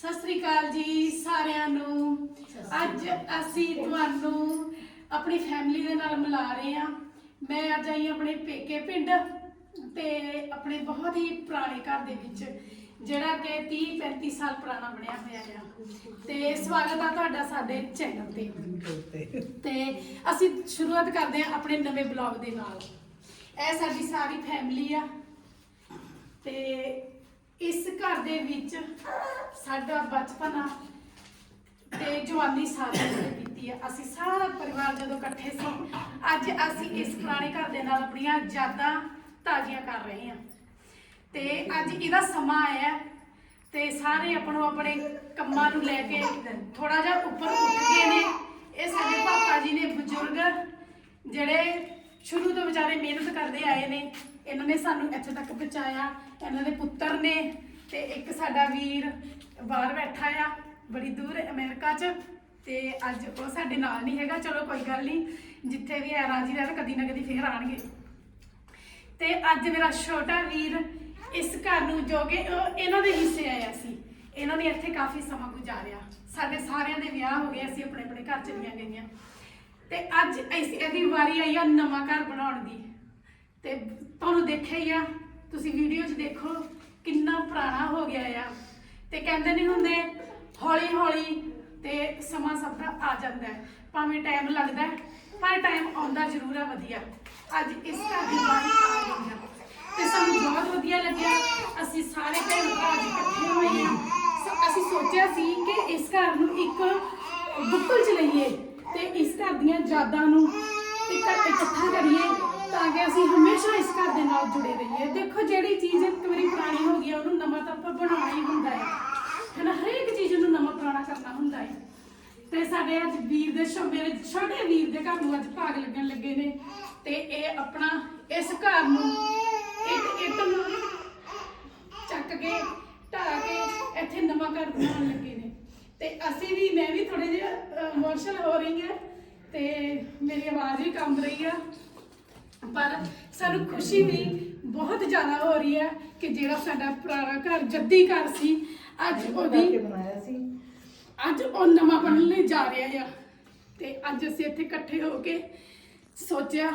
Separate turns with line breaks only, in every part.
ਸਤਿ ਸ੍ਰੀ ਅਕਾਲ ਜੀ ਸਾਰਿਆਂ ਨੂੰ। ਅੱਜ ਅਸੀਂ ਤੁਹਾਨੂੰ ਆਪਣੀ ਫੈਮਿਲੀ ਦੇ ਨਾਲ ਮਿਲਾ ਰਹੇ ਹਾਂ। ਮੈਂ ਅੱਜ ਆਈ ਆਪਣੇ ਪੇਕੇ ਪਿੰਡ ਤੇ ਆਪਣੇ ਬਹੁਤ ਹੀ ਪੁਰਾਣੇ ਘਰ ਦੇ ਵਿੱਚ, ਜਿਹੜਾ ਕਿ 30 35 ਸਾਲ ਪੁਰਾਣਾ ਬਣਿਆ ਹੋਇਆ ਆ ਤੇ ਸਵਾਗਤ ਆ ਤੁਹਾਡਾ ਸਾਡੇ ਚੈਨਲ ਤੇ। ਤੇ ਅਸੀਂ ਸ਼ੁਰੂਆਤ ਕਰਦੇ ਹਾਂ ਆਪਣੇ ਨਵੇਂ ਬਲੌਗ ਦੇ ਨਾਲ। ਇਹ ਸਾਡੀ ਸਾਰੀ ਫੈਮਿਲੀ ਆ। ਤੇ ਇਸ ਘਰ ਦੇ ਵਿੱਚ ਸਾਡਾ ਬਚਪਨ ਤੇ ਜਵਾਨੀ ਸਾਰਿਆਂ ਨੇ ਬੀਤੀ ਆ। ਅਸੀਂ ਸਾਰਾ ਪਰਿਵਾਰ ਜਦੋਂ ਇਕੱਠੇ ਸੀ, ਅੱਜ ਅਸੀਂ ਇਸ ਪੁਰਾਣੇ ਘਰ ਦੇ ਨਾਲ ਆਪਣੀਆਂ ਯਾਦਾਂ ਤਾਜ਼ੀਆਂ ਕਰ ਰਹੇ ਹਾਂ। ਤੇ ਅੱਜ ਇਹਦਾ ਸਮਾਂ ਆਇਆ ਤੇ ਸਾਰੇ ਆਪਣੋ ਆਪਣੇ ਕੰਮਾਂ ਨੂੰ ਲੈ ਕੇ ਥੋੜਾ ਜਿਹਾ ਉੱਪਰ ਉੱਠ ਗਏ ਨੇ। ਇਹ ਸਾਡੇ ਪਾਪਾ ਜੀ ਨੇ ਬਜ਼ੁਰਗ ਜਿਹੜੇ ਸ਼ੁਰੂ ਤੋਂ ਵਿਚਾਰੇ ਮਿਹਨਤ ਕਰਦੇ ਆਏ ਨੇ। ਇਹਨਾਂ ਨੇ ਸਾਨੂੰ ਇੱਥੇ ਤੱਕ ਪਹੁੰਚਾਇਆ, ਇਹਨਾਂ ਦੇ ਪੁੱਤਰ ਨੇ ਤੇ ਇੱਕ ਸਾਡਾ ਵੀਰ ਬਾਹਰ ਬੈਠਾ ਆ, ਬੜੀ ਦੂਰ ਅਮਰੀਕਾ 'ਚ ਤੇ ਅੱਜ ਉਹ ਸਾਡੇ ਨਾਲ ਨਹੀਂ ਹੈਗਾ, ਚਲੋ ਕੋਈ ਗੱਲ ਨਹੀਂ, ਜਿੱਥੇ ਵੀ ਹੈ ਰਾਜੀ ਰਹਿਣ, ਕਦੀ ਨਾ ਕਦੀ ਫੇਰ ਆਣਗੇ। ਤੇ ਅੱਜ ਮੇਰਾ ਛੋਟਾ ਵੀਰ ਇਸ ਘਰ ਨੂੰ ਜੋ ਕਿ ਇਹਨਾਂ ਦੇ ਹਿੱਸੇ ਆਇਆ ਸੀ, ਇਹਨਾਂ ਨੇ ਇੱਥੇ ਕਾਫੀ ਸਮਾਂ ਗੁਜ਼ਾਰਿਆ। ਸਾਡੇ ਸਾਰਿਆਂ ਦੇ ਵਿਆਹ ਹੋ ਗਏ, ਅਸੀਂ ਆਪਣੇ ਆਪਣੇ ਘਰ ਚਲੀਆਂ ਗਈਆਂ। ਤੇ ਅੱਜ ਇਸ ਇਹਦੀ ਵਾਰੀ ਆਈ ਆ ਨਵਾਂ ਘਰ ਬਣਾਉਣ ਦੀ। ਤੇ ਤੁਹਾਨੂੰ ਦੇਖਿਆ ਹੀ ਆ, ਤੁਸੀਂ ਵੀਡੀਓ 'ਚ ਦੇਖੋ ਕਿੰਨਾ ਪੁਰਾਣਾ ਹੋ ਗਿਆ ਆ। ਤੇ ਕਹਿੰਦੇ ਨਹੀਂ ਹੁੰਦੇ ਹੌਲੀ ਹੌਲੀ ਤੇ ਸਮਾਂ ਸਭ ਦਾ ਆ ਜਾਂਦਾ ਹੈ। ਭਾਵੇਂ ਟਾਈਮ ਲੱਗਦਾ ਹੈ, ਪਰ ਟਾਈਮ ਆਉਂਦਾ ਜ਼ਰੂਰ ਆ ਵਧੀਆ। ਅੱਜ ਇਸ ਘਰ ਦੀ ਵਾਰੀ ਆ ਗਈ ਆ। ਤੇ ਸਾਨੂੰ ਬਹੁਤ ਵਧੀਆ ਲੱਗਿਆ, ਅਸੀਂ ਸਾਰੇ ਭੈਣ ਭਰਾ ਜੀ ਇਕੱਠੇ ਹੋਏ ਹਾਂ ਸੋ, ਅਸੀਂ ਸੋਚਿਆ ਸੀ ਕਿ ਇਸ ਘਰ ਨੂੰ ਇੱਕ ਬੁੱਕਲ ਚ ਲਈਏ ਤੇ ਇਸ ਘਰ ਦੀਆਂ ਯਾਦਾਂ ਨੂੰ ਘਰ ਇਕੱਠਾ ਕਰੀਏ। ਤਾਂ ਕਿ ਅਸੀਂ ਹਮੇਸ਼ਾ ਇਸ ਘਰ ਦੇ ਨਾਲ ਜੁੜੇ ਰਹੀਏ। ਦੇਖੋ ਜਿਹੜੀ ਚੀਜ਼ ਇੱਕ ਵਾਰੀ ਪੁਰਾਣੀ ਹੋ ਗਈ ਆ, ਉਹਨੂੰ ਨਵਾਂ ਤਾਂ ਆਪਾਂ ਬਣਾਉਣਾ ਹੀ ਹੁੰਦਾ ਹੈ। ਹਨਾ ਹਰੇਕ ਚੀਜ਼ ਨੂੰ ਨਵਾਂ ਪੁਰਾਣਾ ਕਰਨਾ ਹੁੰਦਾ ਹੈ। ਤੇ ਸਾਡੇ ਅੱਜ ਵੀਰ ਦੇ ਛੋ- ਮੇਰੇ ਛੋਟੇ ਵੀਰ ਦੇ ਘਰ ਨੂੰ ਅੱਜ ਭਾਗ ਲੱਗਣ ਲੱਗੇ ਨੇ। ਤੇ ਇਹ ਆਪਣਾ ਇਸ ਘਰ ਨੂੰ ਇੱਕ ਇੱਕ ਨੂੰ ਚੱਕ ਕੇ ਢਾ ਕੇ ਇੱਥੇ ਨਵਾਂ ਘਰ ਬਣਾਉਣ ਲੱਗੇ ਨੇ। ਤੇ ਅਸੀਂ ਵੀ ਮੈਂ ਵੀ ਥੋੜੇ ਜਿਹਾ ਇਮੋਸ਼ਨਲ ਹੋ ਰਹੀ ਹਾਂ ਤੇ ਮੇਰੀ ਆਵਾਜ਼ ਵੀ ਕੰਬ ਰਹੀ ਆ। ਪਰ ਸਾਨੂੰ ਖੁਸ਼ੀ ਵੀ ਬਹੁਤ ਜ਼ਿਆਦਾ ਹੋ ਰਹੀ ਹੈ ਕਿ ਜਿਹੜਾ ਸਾਡਾ ਪੁਰਾਣਾ ਘਰ ਜੱਦੀ ਘਰ ਸੀ ਅੱਜ ਉਹਦੀ
ਬਣਾਇਆ ਸੀ।
ਅੱਜ ਉਹ ਨਵਾਂ ਬਣਨ ਲਈ ਜਾ ਰਿਹਾ ਆ। ਤੇ ਅੱਜ ਅਸੀਂ ਇੱਥੇ ਇਕੱਠੇ ਹੋ ਕੇ ਸੋਚਿਆ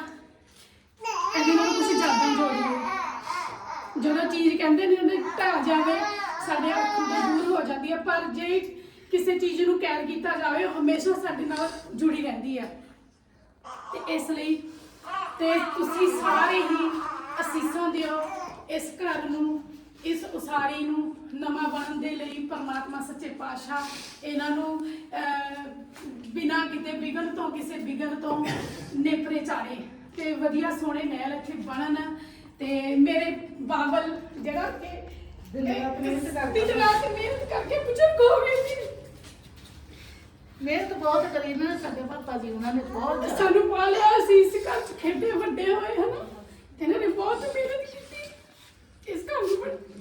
ਇਹਦੇ ਨਾਲ ਕੁਝ ਜ਼ਿਆਦਾ ਜੋੜੀਏ ਜਦੋਂ ਚੀਜ਼ ਕਹਿੰਦੇ ਨੇ ਉਹਦੇ ਢਾਹ ਜਾਵੇ ਸਾਡੇ ਅੱਖੋਂ ਤੋਂ ਦੂਰ ਹੋ ਜਾਂਦੀ ਹੈ। ਪਰ ਜੇ ਕਿਸੇ ਚੀਜ਼ ਨੂੰ ਕੈਦ ਕੀਤਾ ਜਾਵੇ ਉਹ ਹਮੇਸ਼ਾ ਸਾਡੇ ਨਾਲ ਜੁੜੀ ਰਹਿੰਦੀ ਹੈ ਤੇ ਇਸ ਲਈ ਤੇ ਤੁਸੀਂ ਸਾਰੇ ਹੀ ਅਸੀਸਾਂ ਦਿਓ ਇਸ ਘਰ ਨੂੰ ਇਸ ਉਸਾਰੀ ਨੂੰ ਨਵਾਂ ਬਣਨ ਦੇ ਲਈ ਪਰਮਾਤਮਾ ਸੱਚੇ ਪਾਤਸ਼ਾਹ ਇਹਨਾਂ ਨੂੰ ਬਿਨਾਂ ਕਿਤੇ ਵਿਗਨ ਤੋਂ ਕਿਸੇ ਵਿਗਨ ਤੋਂ ਨੇਪਰੇ ਚਾੜੇ ਤੇ ਵਧੀਆ ਸੋਹਣੇ ਮਹਿਲ ਇੱਥੇ ਬਣਨ ਤੇ ਮੇਰੇ ਬਾਬਲ ਜਿਹੜਾ ਕਿ
ਦਿਨ ਰਾਤ ਮਿਹਨਤ
ਰਾਤ ਮਿਹਨਤ ਕਰਕੇ ਬਜ਼ੁਰਗ ਹੋ ਗਏ ਸੀ।
ਮਿਹਨਤ ਬਹੁਤ ਕਰੀ ਨਾ ਸਾਡੇ ਪਾਪਾ ਜੀ ਉਹਨਾਂ ਨੇ ਬਹੁਤ ਜ਼ਿਆਦਾ।
ਸਾਨੂੰ ਪਾਲਿਆ ਅਸੀਂ ਇਸ ਘਰ ਚ ਖੇਡੇ ਵੱਡੇ ਹੋਏ, ਹਨਾ? ਤੇ ਇਹਨਾਂ ਨੇ ਬਹੁਤ ਮਿਹਨਤ ਕੀਤੀ। ਇਸ ਘਰ ਨੂੰ ਬਣ-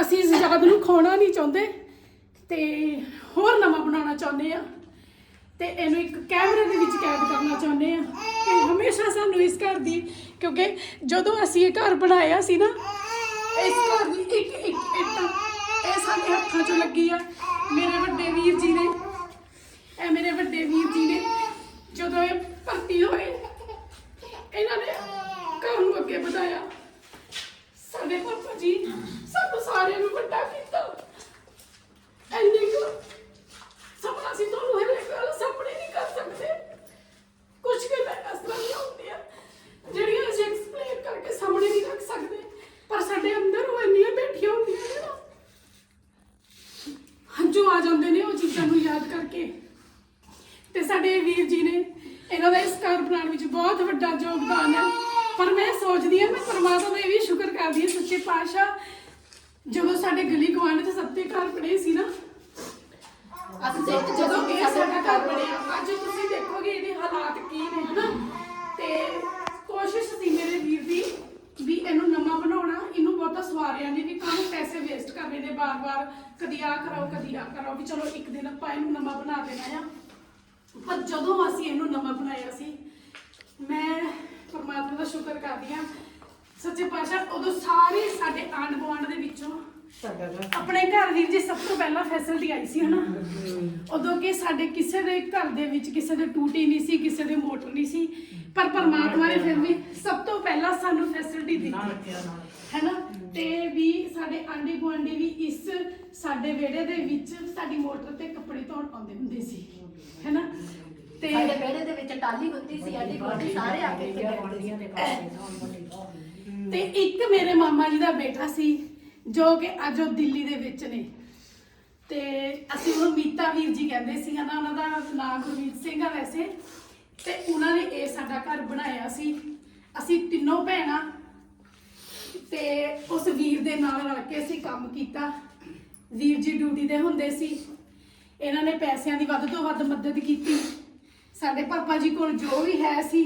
ਅਸੀਂ ਇਸ ਯਾਦ ਨੂੰ ਖੋਣਾ ਨਹੀਂ ਚਾਹੁੰਦੇ ਤੇ ਹੋਰ ਨਵਾਂ ਬਣਾਉਣਾ ਚਾਹੁੰਦੇ ਆ। ਤੇ ਇਹਨੂੰ ਇੱਕ ਕੈਮਰੇ ਦੇ ਵਿੱਚ ਕੈਦ ਕਰਨਾ ਚਾਹੁੰਦੇ ਆ। ਕਿ ਹਮੇਸ਼ਾ ਸਾਨੂੰ ਇਸ ਘਰ ਦੀ ਕਿਉਂਕਿ ਜਦੋਂ ਅਸੀਂ ਇਹ ਘਰ ਬਣਾਇਆ ਸੀ ਨਾ, ਇਸ ਘਰ ਦੀ ਇੱਕ ਇੱਕ ਇੱਟ ਇਹ ਸਾਡੇ ਹੱਥਾਂ 'ਚ ਲੱਗੀ ਆ ਮੇਰੇ ਵੱਡੇ ਵੀਰ ਜੀ ਨੇ ਇਹ ਮੇਰੇ ਵੱਡੇ ਵੀਰ ਜੀ ਨੇ ਜਦੋਂ ਇਹ ਭਰਤੀ ਹੋਏ ਇਹਨਾਂ ਨੇ ਘਰ ਨੂੰ ਅੱਗੇ ਵਧਾਇਆ ਸਾਡੇ ਪਾਪਾ ਜੀ ਸਭ ਸਾਰਿਆਂ ਨੂੰ ਵੱਡਾ ਕੀਤਾ ਐਨੀ ਕੁ ਸਪਨਾ ਸੀ ਤੁਹਾਨੂੰ ਹਰੇ ਗੱਲ ਸਾਹਮਣੇ ਨਹੀਂ ਕਰ ਸਕਦੇ ਕੁਝ ਗੱਲਾਂ ਇਸ ਤਰ੍ਹਾਂ ਦੀਆਂ ਹੁੰਦੀਆਂ ਜਿਹੜੀਆਂ ਅਸੀਂ ਐਕਸਪਲੇਨ ਕਰਕੇ ਸਾਹਮਣੇ ਨਹੀਂ ਰੱਖ ਸਕਦੇ ਪਰ ਸਾਡੇ ਅੰਦਰ ਉਹ ਇੰਨੀਆਂ ਬੈਠੀਆਂ ਹੁੰਦੀਆਂ ਨੇ ਨਾ ਹੰਝੂ ਆ ਜਾਂਦੇ ਨੇ ਉਹ ਚੀਜ਼ਾਂ ਨੂੰ ਯਾਦ ਕਰਕੇ ਤੇ ਸਾਡੇ ਵੀਰ ਜੀ ਨੇ ਇਹਨਾਂ ਦਾ ਇਸ ਘਰ ਬਣਾਉਣ ਵਿੱਚ ਬਹੁਤ ਵੱਡਾ ਯੋਗਦਾਨ ਹੈ। ਪਰ ਮੈਂ ਸੋਚਦੀ ਹਾਂ ਮੈਂ ਪਰਮਾਤਮਾ ਦਾ ਵੀ ਸ਼ੁਕਰ ਕਰਦੀ ਹਾਂ ਸੱਚੇ ਪਾਤਸ਼ਾਹ ਜਦੋਂ ਸਾਡੇ ਗਲੀ ਗਵਾਂਢ 'ਚ ਸੱਤੇ ਘਰ ਬਣੇ ਸੀ ਨਾ
ਅਸੀਂ
ਜਦੋਂ ਇਹ ਸਾਡਾ ਘਰ ਬਣਿਆ ਅੱਜ ਤੁਸੀਂ ਦੇਖੋਗੇ ਇਹਦੇ ਹਾਲਾਤ ਕੀ ਨੇ ਹਨਾ? ਤੇ ਕੋਸ਼ਿਸ਼ ਸੀ ਮੇਰੇ ਵੀਰ ਦੀ ਵੀ ਇਹਨੂੰ ਨਵਾਂ ਬਣਾਉਣਾ ਇਹਨੂੰ ਬਹੁਤਾ ਸਵਾਰਿਆ ਨਹੀਂ ਵੀ ਕਾਹਨੂੰ ਪੈਸੇ ਵੇਸਟ ਕਰਨੇ ਨੇ ਬਾਰ-ਬਾਰ ਕਦੀ ਆ ਕਰਾਓ ਕਦੀ ਆ ਕਰਾਓ ਵੀ ਚਲੋ ਇੱਕ ਦਿਨ ਆਪਾਂ ਇਹਨੂੰ ਨਵਾਂ ਬਣਾ ਦੇਣਾ ਆ। ਪਰ ਜਦੋਂ ਅਸੀਂ ਇਹਨੂੰ ਨਵਾਂ ਬਣਾਇਆ ਸੀ ਮੈਂ ਪਰਮਾਤਮਾ ਦਾ ਸ਼ੁਕਰ ਕਰਦੀ ਹਾਂ ਸੱਚੇ ਪਾਤਸ਼ਾਹ ਉਦੋਂ ਸਾਰੇ ਸਾਡੇ ਆਂਢ ਗੁਆਂਢ ਦੇ ਵਿੱਚੋਂ
ਸਾਡਾ ਘਰ
ਆਪਣੇ ਘਰ ਵੀਰ ਜੀ ਸਭ ਤੋਂ ਪਹਿਲਾਂ ਫੈਸਿਲਿਟੀ ਆਈ ਸੀ ਹਨਾ? ਉਦੋਂ ਕਿ ਸਾਡੇ ਕਿਸੇ ਦੇ ਘਰ ਦੇ ਵਿੱਚ ਕਿਸੇ ਦੇ ਟੂਟੀ ਨਹੀਂ ਸੀ ਕਿਸੇ ਦੇ ਮੋਟਰ ਨਹੀਂ ਸੀ ਪਰ ਪਰਮਾਤਮਾ ਨੇ ਫਿਰ ਵੀ ਸਭ ਤੋਂ ਪਹਿਲਾਂ ਸਾਨੂੰ ਫੈਸਿਲਿਟੀ ਦਿੱਤੀ। ਹੈਨਾ? ਤੇ ਵੀ ਸਾਡੇ ਆਂਢੀ ਗੁਆਂਢੀ ਵੀ ਇਸ ਸਾਡੇ ਵਿਹੜੇ ਦੇ ਵਿੱਚ ਸਾਡੀ ਮੋਟਰ ਤੇ ਕੱਪੜੇ ਧੋਣ ਆਉਂਦੇ ਹੁੰਦੇ ਸੀ। ਹੈਨਾ? ਤੇ
ਸਾਡੇ ਵਿਹੜੇ ਦੇ ਵਿੱਚ ਟਾਲੀ ਹੁੰਦੀ ਸੀ ਸਾਡੀ ਗੋਡੀ ਸਾਰੇ ਆ ਕੇ ਇੱਥੇ ਬੈਠਦੇ ਸੀ।
ਤੇ ਇੱਕ ਮੇਰੇ ਮਾਮਾ ਜੀ ਦਾ ਬੇਟਾ ਸੀ ਜੋ ਕਿ ਅੱਜ ਉਹ ਦਿੱਲੀ ਦੇ ਵਿੱਚ ਨੇ। ਤੇ ਅਸੀਂ ਉਹਨੂੰ ਮੀਤਾ ਵੀਰ ਜੀ ਕਹਿੰਦੇ ਸੀ ਹਨਾ ਉਹਨਾਂ ਦਾ ਨਾਮ ਗੁਰਮੀਤ ਸਿੰਘ ਆ ਵੈਸੇ। ਤੇ ਉਹਨਾਂ ਨੇ ਇਹ ਸਾਡਾ ਘਰ ਬਣਾਇਆ ਸੀ। ਅਸੀਂ ਤਿੰਨੋਂ ਭੈਣਾਂ ਤੇ ਉਸ ਵੀਰ ਦੇ ਨਾਲ ਰਲ ਕੇ ਅਸੀਂ ਕੰਮ ਕੀਤਾ। ਵੀਰ ਜੀ ਡਿਊਟੀ ਤੇ ਹੁੰਦੇ ਸੀ। ਇਹਨਾਂ ਨੇ ਪੈਸਿਆਂ ਦੀ ਵੱਧ ਤੋਂ ਵੱਧ ਮਦਦ ਕੀਤੀ। ਸਾਡੇ ਪਾਪਾ ਜੀ ਕੋਲ ਜੋ ਵੀ ਹੈ ਸੀ,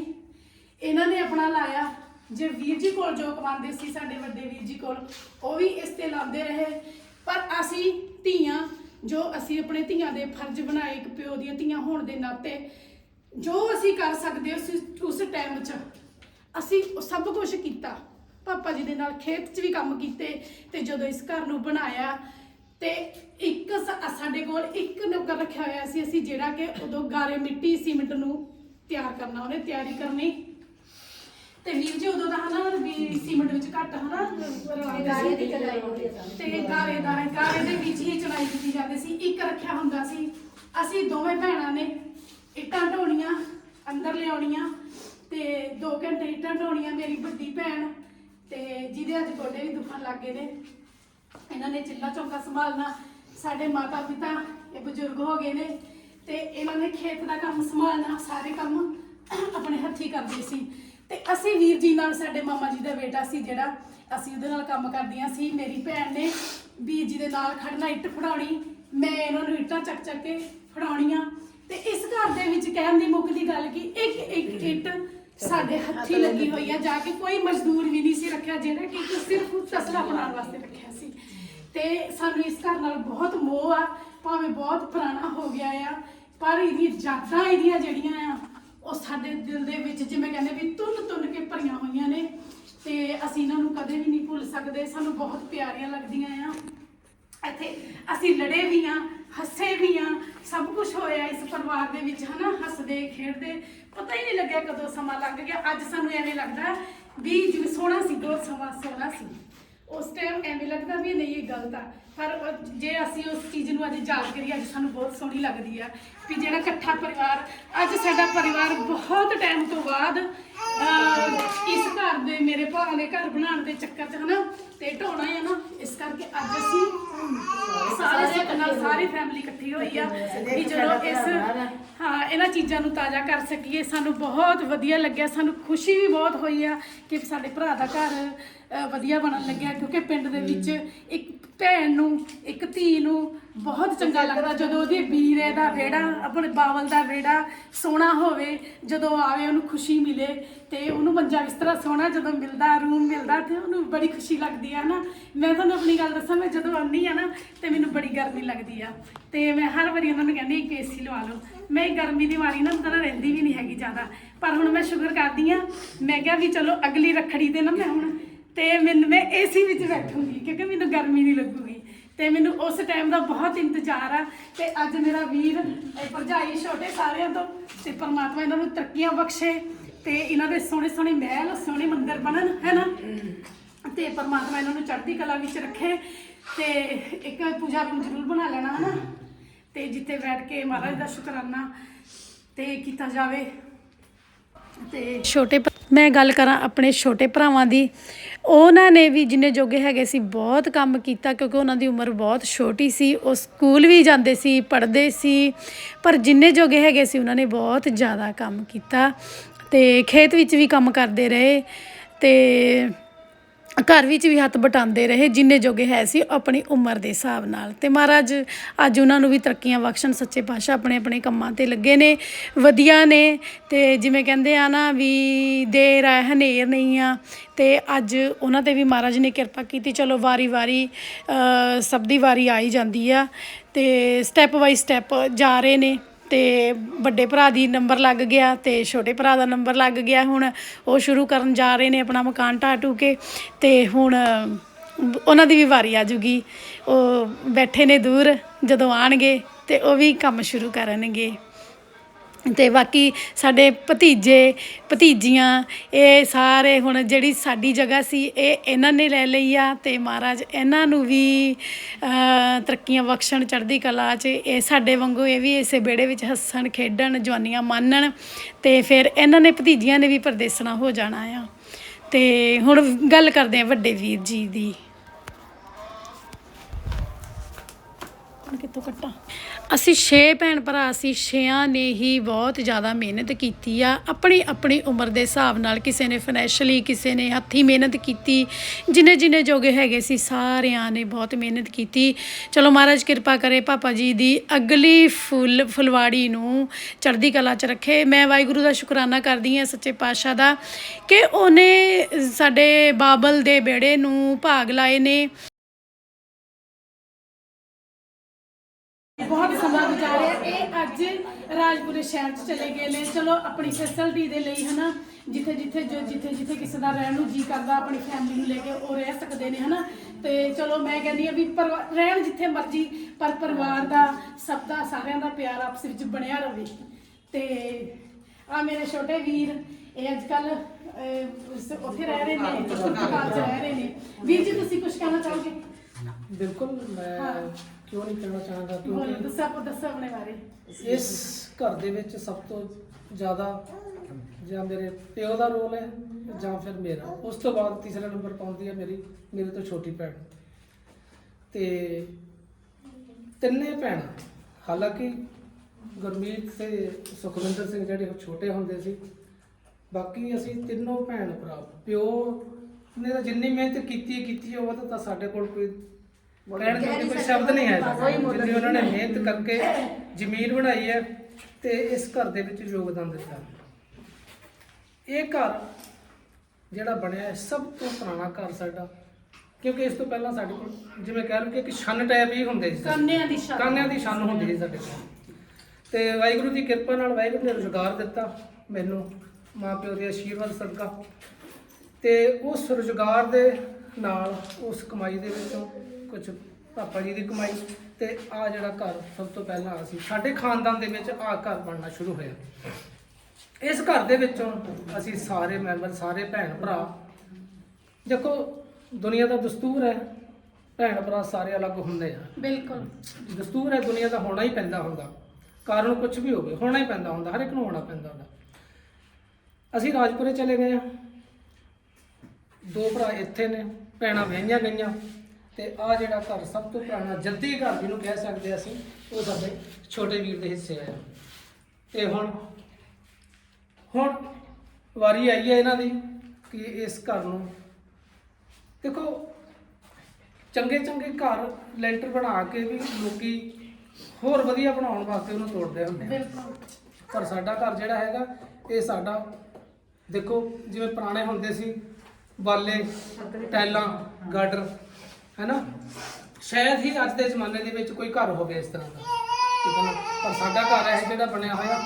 ਇਹਨਾਂ ਨੇ ਆਪਣਾ ਲਾਇਆ। ਜੇ ਵੀਰ ਜੀ ਕੋਲ ਜੋ ਕਮਾਉਂਦੇ ਸੀ, ਸਾਡੇ ਵੱਡੇ ਵੀਰ ਜੀ ਕੋਲ, ਉਹ ਵੀ ਇਸ ਤੇ ਲਾਉਂਦੇ ਰਹੇ। ਪਰ ਅਸੀਂ ਧੀਆਂ, ਜੋ ਅਸੀਂ ਆਪਣੇ ਧੀਆਂ ਦੇ ਫਰਜ਼ ਬਣਾਏ ਇੱਕ ਪਿਓ ਦੀਆਂ ਧੀਆਂ ਹੋਣ ਦੇ ਨਾਤੇ, ਜੋ ਅਸੀਂ ਕਰ ਸਕਦੇ ਉਸ ਉਸ ਟਾਈਮ 'ਚ, ਅਸੀਂ ਉਹ ਸਭ ਕੁਝ ਕੀਤਾ। ਪਾਪਾ ਜੀ ਦੇ ਨਾਲ ਖੇਤ 'ਚ ਵੀ ਕੰਮ ਕੀਤੇ ਤੇ ਜਦੋਂ ਇਸ ਘਰ ਨੂੰ ਬਣਾਇਆ ਤੇ ਇੱਕ ਸ- ਸਾਡੇ ਕੋਲ ਇੱਕ ਨੌਕਰ ਰੱਖਿਆ ਹੋਇਆ ਸੀ ਅਸੀਂ ਜਿਹੜਾ ਕਿ ਉਦੋਂ ਗਾਰੇ ਮਿੱਟੀ ਸੀਮਿੰਟ ਨੂੰ ਤਿਆਰ ਕਰਨਾ ਉਹਨੇ ਤਿਆਰੀ ਕਰਨੀ। ਤੇ ਵੀਰ ਜੀ ਉਦੋਂ ਦਾ ਹਨਾ ਵੀ ਸੀਮਿੰਟ ਵਿੱਚ ਘੱਟ ਹਨਾ ਰਲਾਉਂਦੇ
ਗਾਰੇ ਦੀ
ਸੀ।
ਚੜਾਈ ਹੁੰਦੀ ਸੀ
ਤੇ ਗਾਰੇ ਦਾ ਗਾਰੇ ਦੇ ਵਿੱਚ ਹੀ ਚੜਾਈ ਕੀਤੀ ਜਾਂਦੀ ਸੀ। ਇੱਕ ਰੱਖਿਆ ਹੁੰਦਾ ਸੀ। ਅਸੀਂ ਦੋਵੇਂ ਭੈਣਾਂ ਨੇ ਇੱਟਾਂ ਢੋਣੀਆਂ ਅੰਦਰ ਲਿਆਉਣੀਆਂ ਤੇ 2 ਘੰਟੇ ਇੱਟਾਂ ਢੋਣੀਆਂ ਮੇਰੀ ਵੱਡੀ ਭੈਣ ਤੇ ਜਿਹਦੇ ਅੱਜ ਗੋਡੇ ਵੀ ਦੁਖਣ ਲੱਗੇ ਨੇ। ਇਹਨਾਂ ਨੇ ਚਿੱਲਾ ਚੌਂਕਾ ਸੰਭਾਲਣਾ, ਸਾਡੇ ਮਾਤਾ ਪਿਤਾ ਇਹ ਬਜ਼ੁਰਗ ਹੋ ਗਏ ਨੇ ਤੇ ਇਹਨਾਂ ਨੇ ਖੇਤ ਦਾ ਕੰਮ ਸੰਭਾਲਣਾ, ਸਾਰੇ ਕੰਮ ਆਪਣੇ ਹੱਥੀ ਕਰਦੇ ਸੀ। ਤੇ ਅਸੀਂ ਵੀਰ ਜੀ ਨਾਲ, ਸਾਡੇ ਮਾਮਾ ਜੀ ਦਾ ਬੇਟਾ ਸੀ ਜਿਹੜਾ, ਅਸੀਂ ਉਹਦੇ ਨਾਲ ਕੰਮ ਕਰਦੀਆਂ ਸੀ। ਮੇਰੀ ਭੈਣ ਨੇ ਵੀਰ ਜੀ ਦੇ ਨਾਲ ਖੜਨਾ ਇੱਟ ਫੜਾਉਣੀ, ਮੈਂ ਇਹਨਾਂ ਨੂੰ ਇੱਟਾਂ ਚੱਕ ਚੱਕ ਕੇ ਫੜਾਉਣੀਆਂ। ਤੇ ਇਸ ਘਰ ਦੇ ਵਿੱਚ ਕਹਿਣ ਦੀ ਮੁੱਕਦੀ ਗੱਲ ਕਿ ਇੱਕ ਇੱਕ ਇੱਟ ਸਾਡੇ ਹੱਥੀ ਲੱਗੀ ਹੋਈ ਆ ਜਾ ਕੇ ਕੋਈ ਮਜ਼ਦੂਰ ਵੀ ਨਹੀਂ ਸੀ ਰੱਖਿਆ ਜਿਹੜਾ ਕਿ ਇੱਕ ਸਿਰਫ ਤਸਲਾ ਬਣਾਉਣ ਵਾਸਤੇ ਰੱਖਿਆ ਸੀ। ਤੇ ਸਾਨੂੰ ਇਸ ਘਰ ਨਾਲ ਬਹੁਤ ਮੋਹ ਆ ਭਾਵੇਂ ਬਹੁਤ ਪੁਰਾਣਾ ਹੋ ਗਿਆ ਆ ਪਰ ਇਹਦੀਆਂ ਯਾਦਾਂ ਇਹਦੀਆਂ ਜਿਹੜੀਆਂ ਆ ਉਹ ਸਾਡੇ ਦਿਲ ਦੇ ਵਿੱਚ ਜਿਵੇਂ ਕਹਿੰਦੇ ਵੀ ਤੁੰਨ ਤੁੰਨ ਕੇ ਭਰੀਆਂ ਹੋਈਆਂ ਨੇ। ਤੇ ਅਸੀਂ ਇਹਨਾਂ ਨੂੰ ਕਦੇ ਵੀ ਨਹੀਂ ਭੁੱਲ ਸਕਦੇ ਸਾਨੂੰ ਬਹੁਤ ਪਿਆਰੀਆਂ ਲੱਗਦੀਆਂ ਆ। ਇੱਥੇ ਅਸੀਂ ਲੜੇ ਵੀ ਆ ਹੱਸੇ ਵੀ ਆ ਸਭ ਕੁਝ ਹੋਇਆ ਇਸ ਪਰਿਵਾਰ ਦੇ ਵਿੱਚ, ਹਨਾ? ਹੱਸਦੇ, ਖੇਡਦੇ। ਪਤਾ ਹੀ ਨਹੀਂ ਲੱਗਿਆ ਕਦੋਂ ਸਮਾਂ ਲੰਘ ਗਿਆ। ਅੱਜ ਸਾਨੂੰ ਐਵੇਂ ਲੱਗਦਾ ਵੀ ਜਿਵੇਂ ਸੋਹਣਾ ਸੀ ਦੋ ਸਮਾਂ ਸੋਹਣਾ ਸੀ। ਉਸ ਟਾਈਮ ਐਵੇਂ ਲੱਗਦਾ ਵੀ ਨਹੀਂ, ਇਹ ਗਲਤ ਆ। ਪਰ ਜੇ ਅਸੀਂ ਉਸ ਚੀਜ਼ ਨੂੰ ਅੱਜ ਯਾਦ ਕਰੀਏ ਅੱਜ ਸਾਨੂੰ ਬਹੁਤ ਸੋਹਣੀ ਲੱਗਦੀ ਆ ਵੀ ਜਿਹੜਾ ਇਕੱਠਾ ਪਰਿਵਾਰ ਅੱਜ ਸਾਡਾ ਪਰਿਵਾਰ ਬਹੁਤ ਟਾਈਮ ਤੋਂ ਬਾਅਦ ਅਹ, ਇਸ ਘਰ ਦੇ ਮੇਰੇ ਭਰਾ ਨੇ ਘਰ ਬਣਾਉਣ ਦੇ ਚੱਕਰ 'ਚ ਹਨਾ ਤੇ ਢੋਣਾ ਹੈ ਨਾ ਇਸ ਕਰਕੇ ਅੱਜ ਅਸੀਂ ਸਾਰੇ ਸੁੱਖ ਨਾਲ ਸਾਰੀ ਫੈਮਿਲੀ ਇਕੱਠੀ ਹੋਈ ਆ ਵੀ ਚਲੋ ਇਸ ਹਾਂ ਇਹਨਾਂ ਚੀਜ਼ਾਂ ਨੂੰ ਤਾਜ਼ਾ ਕਰ ਸਕੀਏ। ਸਾਨੂੰ ਬਹੁਤ ਵਧੀਆ ਲੱਗਿਆ ਸਾਨੂੰ ਖੁਸ਼ੀ ਵੀ ਬਹੁਤ ਹੋਈ ਆ ਕਿ ਸਾਡੇ ਭਰਾ ਦਾ ਘਰ ਅ, ਵਧੀਆ ਬਣਨ ਲੱਗਿਆ ਕਿਉਂਕਿ ਪਿੰਡ ਦੇ ਵਿੱਚ ਇੱਕ ਭੈਣ ਨੂੰ ਇੱਕ ਧੀ ਨੂੰ ਬਹੁਤ ਚੰਗਾ ਲੱਗਦਾ ਜਦੋਂ ਉਹਦੇ ਵੀਰੇ ਦਾ ਵਿਹੜਾ ਆਪਣੇ ਬਾਵਲ ਦਾ ਵਿਹੜਾ ਸੋਹਣਾ ਹੋਵੇ ਜਦੋਂ ਆਵੇ ਉਹਨੂੰ ਖੁਸ਼ੀ ਮਿਲੇ ਤੇ ਉਹਨੂੰ ਮੰਜਾ ਬਿਸਤਰਾ ਸੋਹਣਾ ਜਦੋਂ ਮਿਲਦਾ ਰੂਮ ਮਿਲਦਾ ਤੇ ਉਹਨੂੰ ਬੜੀ ਖੁਸ਼ੀ ਲੱਗਦੀ ਆ ਨਾ। ਮੈਂ ਤੁਹਾਨੂੰ ਆਪਣੀ ਗੱਲ ਦੱਸਾਂ ਮੈਂ ਜਦੋਂ ਆਉਂਦੀ ਆ ਨਾ ਤੇ ਮੈਨੂੰ ਬੜੀ ਗਰਮੀ ਲੱਗਦੀ ਆ। ਤੇ ਮੈਂ ਹਰ ਵਾਰੀ ਉਹਨਾਂ ਨੂੰ ਕਹਿੰਦੀ ਕਿ ਏਸੀ ਲਵਾ ਲਓ। ਮੈਂ ਗਰਮੀ ਦੀ ਮਾਰੀ ਨਾ ਅੰਦਰ ਰਹਿੰਦੀ ਵੀ ਨਹੀਂ ਹੈਗੀ ਜ਼ਿਆਦਾ। ਪਰ ਹੁਣ ਮੈਂ ਸ਼ੁਕਰ ਕਰਦੀ ਆ ਮੈਂ ਕਿਹਾ ਵੀ ਚਲੋ ਅਗਲੀ ਰੱਖੜੀ ਤੇ ਨਾ ਮੈਂ ਹੁਣ ਤੇ ਮੈਨੂੰ ਮੈਂ ਏਸੀ ਵਿੱਚ ਬੈਠੂਗੀ, ਕਿਉਂਕਿ ਮੈਨੂੰ ਗਰਮੀ ਨਹੀਂ ਲੱਗੂਗੀ। ਤੇ ਮੈਨੂੰ ਉਸ ਟਾਈਮ ਦਾ ਬਹੁਤ ਇੰਤਜ਼ਾਰ ਆ। ਤੇ ਅੱਜ ਮੇਰਾ ਵੀਰ, ਇਹ ਭਰਜਾਈ ਛੋਟੇ ਸਾਰਿਆਂ ਤੋਂ, ਤੇ ਪਰਮਾਤਮਾ ਇਹਨਾਂ ਨੂੰ ਤਰੱਕੀਆਂ ਬਖਸ਼ੇ, ਤੇ ਇਹਨਾਂ ਦੇ ਸੋਹਣੇ ਸੋਹਣੇ ਮਹਿਲ, ਸੋਹਣੇ ਮੰਦਿਰ ਬਣਨ ਹੈਨਾ ਤੇ ਪਰਮਾਤਮਾ ਇਹਨਾਂ ਨੂੰ ਚੜ੍ਹਦੀ ਕਲਾ ਵਿੱਚ ਰੱਖੇ, ਤੇ ਇੱਕ ਪੂਜਾ ਰੂਮ ਜ਼ਰੂਰ ਬਣਾ ਲੈਣਾ ਹਨਾ ਤੇ ਜਿੱਥੇ ਬੈਠ ਕੇ ਮਹਾਰਾਜ ਦਾ ਸ਼ੁਕਰਾਨਾ ਤੇ ਕੀਤਾ ਜਾਵੇ। ਤੇ ਛੋਟੇ ਮੈਂ ਗੱਲ ਕਰਾਂ ਆਪਣੇ ਛੋਟੇ ਭਰਾਵਾਂ ਦੀ। ਉਹਨਾਂ ਨੇ ਵੀ ਜਿੰਨੇ ਜੋਗੇ ਹੈਗੇ ਸੀ ਬਹੁਤ ਕੰਮ ਕੀਤਾ ਕਿਉਂਕਿ ਉਹਨਾਂ ਦੀ ਉਮਰ ਬਹੁਤ ਛੋਟੀ ਸੀ, ਉਹ ਸਕੂਲ ਵੀ ਜਾਂਦੇ ਸੀ, ਪੜ੍ਹਦੇ ਸੀ, ਪਰ ਜਿੰਨੇ ਜੋਗੇ ਹੈਗੇ ਸੀ ਉਹਨਾਂ ਨੇ ਬਹੁਤ ਜ਼ਿਆਦਾ ਕੰਮ ਕੀਤਾ ਤੇ ਖੇਤ ਵਿੱਚ ਵੀ ਕੰਮ ਕਰਦੇ ਰਹੇ ਤੇ ਘਰ ਵਿੱਚ ਵੀ ਹੱਥ ਬਟਾਉਂਦੇ ਰਹੇ, ਜਿੰਨੇ ਜੋਗੇ ਹੈ ਸੀ ਆਪਣੀ ਉਮਰ ਦੇ ਹਿਸਾਬ ਨਾਲ। ਤੇ ਮਹਾਰਾਜ, ਅੱਜ ਉਹਨਾਂ ਨੂੰ ਵੀ ਤਰੱਕੀਆਂ ਬਖਸ਼ਣ, ਸੱਚੇ ਪਾਤਸ਼ਾਹ ਆਪਣੇ ਆਪਣੇ ਕੰਮਾਂ ਤੇ ਲੱਗੇ ਨੇ, ਵਧੀਆ ਨੇ। ਤੇ ਜਿਵੇਂ ਕਹਿੰਦੇ ਆ ਨਾ ਵੀ ਦੇਰ ਹੈ ਹਨੇਰ ਨਹੀਂ ਆ। ਤੇ ਅੱਜ ਉਹਨਾਂ ਤੇ ਵੀ ਮਹਾਰਾਜ ਨੇ ਕਿਰਪਾ ਕੀਤੀ, ਚਲੋ ਵਾਰੀ ਵਾਰੀ ਸਭ ਦੀ ਵਾਰੀ ਆਈ ਜਾਂਦੀ ਆ। ਤੇ ਸਟੈਪ ਬਾਈ ਸਟੈਪ ਜਾ ਰਹੇ ਨੇ। ਤੇ ਵੱਡੇ ਭਰਾ ਦੀ ਨੰਬਰ ਲੱਗ ਗਿਆ ਤੇ ਛੋਟੇ ਭਰਾ ਦਾ ਨੰਬਰ ਲੱਗ ਗਿਆ। ਹੁਣ ਉਹ ਸ਼ੁਰੂ ਕਰਨ ਜਾ ਰਹੇ ਨੇ ਆਪਣਾ ਮਕਾਨ ਢਾਹ ਢੂ ਕੇ ਤੇ ਹੁਣ ਉਹਨਾਂ ਦੀ ਵੀ ਵਾਰੀ ਆ ਜੂਗੀ। ਉਹ ਬੈਠੇ ਨੇ ਦੂਰ, ਜਦੋਂ ਆਣਗੇ ਤੇ ਉਹ ਵੀ ਕੰਮ ਸ਼ੁਰੂ ਕਰਨਗੇ। ਅਤੇ ਬਾਕੀ ਸਾਡੇ ਭਤੀਜੇ, ਭਤੀਜੀਆਂ, ਇਹ ਸਾਰੇ ਹੁਣ ਜਿਹੜੀ ਸਾਡੀ ਜਗ੍ਹਾ ਸੀ, ਇਹ ਇਹਨਾਂ ਨੇ ਲੈ ਲਈ ਆ ਅਤੇ ਮਹਾਰਾਜ ਇਹਨਾਂ ਨੂੰ ਵੀ ਤਰੱਕੀਆਂ ਬਖਸ਼ਣ, ਚੜ੍ਹਦੀ ਕਲਾ 'ਚ ਇਹ ਸਾਡੇ ਵਾਂਗੂ ਇਹ ਵੀ ਇਸੇ ਵਿਹੜੇ ਵਿੱਚ ਹੱਸਣ, ਖੇਡਣ, ਜਵਾਨੀਆਂ ਮਾਨਣ ਅਤੇ ਫਿਰ ਇਹਨਾਂ ਨੇ ਭਤੀਜੀਆਂ ਨੇ ਵੀ ਪਰਦੇਸਣਾ ਹੋ ਜਾਣਾ ਆ। ਅਤੇ ਹੁਣ ਗੱਲ ਕਰਦੇ ਆ ਵੱਡੇ ਵੀਰ ਜੀ ਦੀ। ਹੁਣ ਕਿੱਥੋਂ ਕੱਟਾਂ ਅਸੀਂ 6 ਭੈਣ ਭਰਾ ਅਸੀਂ ਛੇਆਂ ਨੇ ਹੀ ਬਹੁਤ ਜ਼ਿਆਦਾ ਮਿਹਨਤ ਕੀਤੀ ਆ। ਆਪਣੀ ਆਪਣੀ ਉਮਰ ਦੇ ਹਿਸਾਬ ਨਾਲ ਕਿਸੇ ਨੇ ਫਾਈਨੈਂਸ਼ਲੀ ਕਿਸੇ ਨੇ ਹੱਥੀ ਮਿਹਨਤ ਕੀਤੀ। ਜਿਨੇ ਜਿਨੇ ਜੋਗੇ ਹੈਗੇ ਸੀ, ਸਾਰਿਆਂ ਨੇ ਬਹੁਤ ਮਿਹਨਤ ਕੀਤੀ। ਚਲੋ ਮਹਾਰਾਜ ਕਿਰਪਾ ਕਰੇ ਪਾਪਾ ਜੀ ਦੀ ਅਗਲੀ ਫੁੱਲ, ਫੁਲਵਾੜੀ ਨੂੰ ਚੜ੍ਹਦੀ ਕਲਾ 'ਚ ਰੱਖੇ। ਮੈਂ ਵਾਹਿਗੁਰੂ ਦਾ ਸ਼ੁਕਰਾਨਾ ਕਰਦੀ ਹਾਂ ਸੱਚੇ ਪਾਤਸ਼ਾਹ ਦਾ ਕਿ ਉਹਨੇ ਸਾਡੇ ਬਾਬਲ ਦੇ ਬੇੜੇ ਨੂੰ ਭਾਗ ਲਾਏ ਨੇ। ਬਹੁਤ ਸਮਾਂ ਗੁਜ਼ਾਰਿਆ। ਇਹ ਅੱਜ ਰਾਜਪੁਰੇ ਸ਼ਹਿਰ 'ਚ ਚਲੇ ਗਏ ਨੇ। ਚਲੋ, ਆਪਣੀ ਫੈਸਿਲਿਟੀ ਦੇ ਲਈ ਹਨਾ, ਜਿੱਥੇ ਜਿੱਥੇ ਜੋ ਜਿੱਥੇ ਜਿੱਥੇ ਕਿਸੇ ਦਾ ਰਹਿਣ ਨੂੰ ਜੀ ਕਰਦਾ, ਆਪਣੀ ਫੈਮਿਲੀ ਨੂੰ ਲੈ ਕੇ ਉਹ ਰਹਿ ਸਕਦੇ ਨੇ ਹਨਾ। ਤੇ ਚਲੋ, ਮੈਂ ਕਹਿੰਦੀ ਆ ਵੀ ਪਰਿਵਾ- ਰਹਿਣ ਜਿੱਥੇ ਮਰਜ਼ੀ, ਪਰ ਪਰਿਵਾਰ ਦਾ, ਸਭ ਦਾ, ਸਾਰਿਆਂ ਦਾ ਪਿਆਰ ਆਪਸ ਵਿੱਚ ਬਣਿਆ ਰਹੇ ਤੇ ਆ ਮੇਰੇ ਛੋਟੇ ਵੀਰ, ਇਹ ਅੱਜ ਕੱਲ ਉੱਥੇ ਰਹਿ ਰਹੇ ਨੇ ਪੁਰਤਗਾਲ 'ਚ ਰਹਿ ਰਹੇ ਨੇ। ਵੀਰ ਜੀ, ਤੁਸੀਂ ਕੁਝ ਕਹਿਣਾ ਚਾਹੋਗੇ?
ਬਿਲਕੁਲ ਮੈਂ। ਕਿਉਂ ਨਹੀਂ ਕਹਿਣਾ ਚਾਹਾਂਗਾ
ਬੋਲੋ
ਕਿਉਂਕਿ
ਦੱਸੋ ਆਪ ਦੱਸੋ ਆਪਣੇ ਬਾਰੇ।
ਇਸ ਘਰ ਦੇ ਵਿੱਚ ਸਭ ਤੋਂ ਜ਼ਿਆਦਾ ਜਾਂ ਮੇਰੇ ਪਿਓ ਦਾ ਰੋਲ ਹੈ ਜਾਂ ਫਿਰ ਮੇਰਾ। ਉਸ ਤੋਂ ਬਾਅਦ ਤੀਸਰਾ ਨੰਬਰ ਪਾਉਂਦੀ ਹੈ ਮੇਰੀ ਮੇਰੇ ਤੋਂ ਛੋਟੀ ਭੈਣ। ਤੇ ਤਿੰਨੇ ਭੈਣਾਂ ਹਾਲਾਂਕਿ ਗੁਰਮੀਤ ਤੇ ਸੁਖਵਿੰਦਰ ਸਿੰਘ ਜਿਹੜੇ ਉਹ ਛੋਟੇ ਹੁੰਦੇ ਸੀ ਬਾਕੀ ਅਸੀਂ ਤਿੰਨੋਂ ਭੈਣ ਭਰਾ। ਪਿਓ ਨੇ ਤਾਂ ਜਿੰਨੀ ਮਿਹਨਤ ਕੀਤੀ ਹੈ ਕੀਤੀ ਹੈ ਉਹ ਤਾਂ ਸਾਡੇ ਕੋਲ ਕੋਈ ਕਹਿਣ ਦੇ ਕੋਈ ਸ਼ਬਦ ਨਹੀਂ ਹੈ ਜਿੰਨੀ ਉਹਨਾਂ ਨੇ ਮਿਹਨਤ ਕਰਕੇ ਜ਼ਮੀਨ ਬਣਾਈ ਹੈ ਤੇ ਇਸ ਘਰ ਦੇ ਵਿੱਚ ਯੋਗਦਾਨ ਦਿੱਤਾ। ਇਹ ਘਰ ਜਿਹੜਾ ਬਣਿਆ ਹੈ ਸਭ ਤੋਂ ਪੁਰਾਣਾ ਘਰ ਸਾਡਾ। ਕਿਉਂਕਿ ਇਸ ਤੋਂ ਪਹਿਲਾਂ ਸਾਡੇ ਕੋਲ ਜਿਵੇਂ ਕਹਿ ਲਓ ਕਿ ਇੱਕ ਛੰਨ ਟਾਈਪ ਹੀ ਹੁੰਦੇ ਸੀ।
ਕਾਨਿਆਂ ਦੀ ਛੰਨ।
ਕਾਨਿਆਂ ਦੀ ਛੰਨ ਹੁੰਦੀ ਸੀ ਸਾਡੇ ਕੋਲ। ਤੇ ਵਾਹਿਗੁਰੂ ਦੀ ਕਿਰਪਾ ਨਾਲ ਵਾਹਿਗੁਰੂ ਨੇ ਰੁਜ਼ਗਾਰ ਦਿੱਤਾ ਮੈਨੂੰ ਮਾਪਿਓ ਦੇ ਆਸ਼ੀਰਵਾਦ ਸਦਕਾ। ਤੇ ਉਸ ਰੁਜ਼ਗਾਰ ਦੇ ਨਾਲ ਉਸ ਕਮਾਈ ਦੇ ਵਿੱਚੋਂ ਕੁਝ ਪਾਪਾ ਜੀ ਦੀ ਕਮਾਈ ਤੇ ਆ ਜਿਹੜਾ ਘਰ ਸਭ ਤੋਂ ਪਹਿਲਾਂ ਅਸੀਂ ਸਾਡੇ ਖਾਨਦਾਨ ਦੇ ਵਿੱਚ ਆ ਘਰ ਬਣਨਾ ਸ਼ੁਰੂ ਹੋਇਆ। ਇਸ ਘਰ ਦੇ ਵਿੱਚੋਂ ਅਸੀਂ ਸਾਰੇ ਮੈਂਬਰ ਸਾਰੇ ਭੈਣ ਭਰਾ ਦੇਖੋ ਦੁਨੀਆ ਦਾ ਦਸਤੂਰ ਹੈ ਭੈਣ ਭਰਾ ਸਾਰੇ ਅਲੱਗ ਹੁੰਦੇ ਆ।
ਬਿਲਕੁਲ।
ਦਸਤੂਰ ਹੈ ਦੁਨੀਆ ਦਾ ਹੋਣਾ ਹੀ ਪੈਂਦਾ ਹੁੰਦਾ। ਕਾਰਨ ਕੁਝ ਵੀ ਹੋਵੇ ਹੋਣਾ ਹੀ ਪੈਂਦਾ ਹੁੰਦਾ ਹਰ ਇੱਕ ਨੂੰ ਹੋਣਾ ਪੈਂਦਾ ਹੁੰਦਾ। ਅਸੀਂ ਰਾਜਪੁਰੇ ਚਲੇ ਗਏ ਆ। ਦੋ ਭਰਾ ਇੱਥੇ ਨੇ ਭੈਣਾਂ ਵਿਆਹੀਆਂ ਗਈਆਂ। ਤੇ ਆ ਜਿਹੜਾ ਘਰ ਸਭ ਤੋਂ ਪੁਰਾਣਾ ਜੱਦੀ ਘਰ ਜਿਹਨੂੰ ਕਹਿ ਸਕਦੇ ਅਸੀਂ ਉਹ ਸਾਡੇ ਛੋਟੇ ਵੀਰ ਦੇ ਹਿੱਸੇ ਆਇਆ ਤੇ ਹੁਣ ਹੁਣ ਵਾਰੀ ਆਈ ਹੈ ਇਹਨਾਂ ਦੀ ਕਿ ਇਸ ਘਰ ਨੂੰ ਦੇਖੋ ਚੰਗੇ ਚੰਗੇ ਘਰ ਲੈਂਟਰ ਬਣਾ ਕੇ ਵੀ ਲੋਕੀ ਹੋਰ ਵਧੀਆ ਬਣਾਉਣ ਵਾਸਤੇ ਉਹਨੂੰ ਤੋੜਦੇ ਹੁੰਦੇ ਆ। ਪਰ ਸਾਡਾ ਘਰ ਜਿਹੜਾ ਹੈਗਾ ਇਹ ਸਾਡਾ ਦੇਖੋ ਜਿਵੇਂ ਪੁਰਾਣੇ ਹੁੰਦੇ ਸੀ ਬਾਲੇ ਟੈਲਾਂ ਗਾਡਰ ਹੈਨਾ? ਸ਼ਾਇਦ ਹੀ ਅੱਜ ਦੇ ਜ਼ਮਾਨੇ ਦੇ ਵਿੱਚ ਕੋਈ ਘਰ ਹੋਵੇ ਇਸ ਤਰ੍ਹਾਂ ਦਾ। ਠੀਕ ਹੈ ਨਾ? ਪਰ ਸਾਡਾ ਘਰ ਹੈ ਜਿਹੜਾ ਬਣਿਆ ਹੋਇਆ